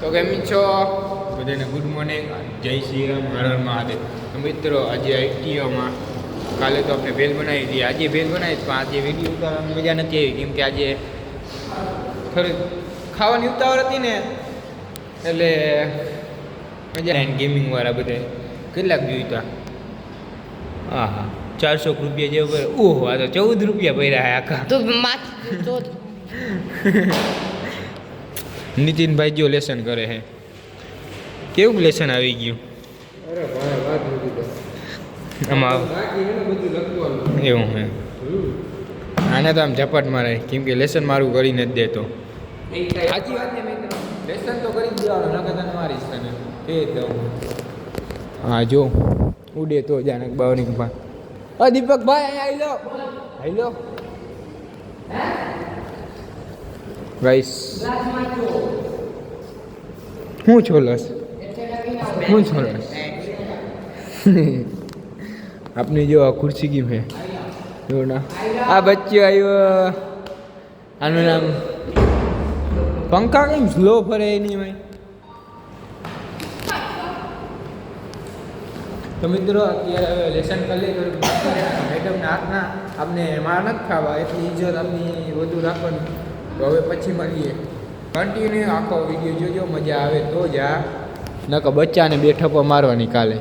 તો કેમ છો? બધાને ગુડ મોર્નિંગ જય શ્રી રામ હર હર મહાદેવ. તો મિત્રો આજે આઈટીઓમાં કાલે તો આપણે ભેલ બનાવી હતી. આજે ભેલ બનાવી પણ આજે વીડિયો ઉતારવાની મજા નથી આવી. કેમ કે આજે થોડી ખાવાની ઉતાવળ હતી ને એટલે મજા એન ગેમિંગ વાળા બધા કેટલાક જોઈતા. હા હા ચારસો રૂપિયા જેવું કરે ઓહો આ તો ચૌદ રૂપિયા ભર્યા આખા. તો નીતિનભાઈ જો લેસન કરે છે કેવું લેસન આવી ગયું? આમાં એવું હે. આને તો આમ ઝપટ મારે કેમ કે લેસન મારું કરીને જ દેતો. સાચી વાત ને લેસન તો કરી જ દેવાનું નકર મારીશ તને. દઉં હા. જો. ઉડે તો જાનક બાવની પા અ દીપકભાઈ આવી લો આવી લો ગાઈસ. હું છોલસ હું છોલસ આપને જો ખુરશી કેમ હે જો ના. આ બચ્ચો આવ્યો. આનું નામ પંખા કેમ સ્લો ફરે એની ભાઈ તો મિત્રો, અત્યારે હવે લેસન કરી લઈએ. મેડમના હાથના આપને માર નથી ખાવા. એટલી ઇજ્જત આપની વધુ રાખવાની. તો હવે પછી મળીએ. કન્ટિન્યુ આખો વીડિયો જોજો, મજા આવે તો જ આ. નકર બચ્ચાને બે ઠપ્પો મારવાની કાલે.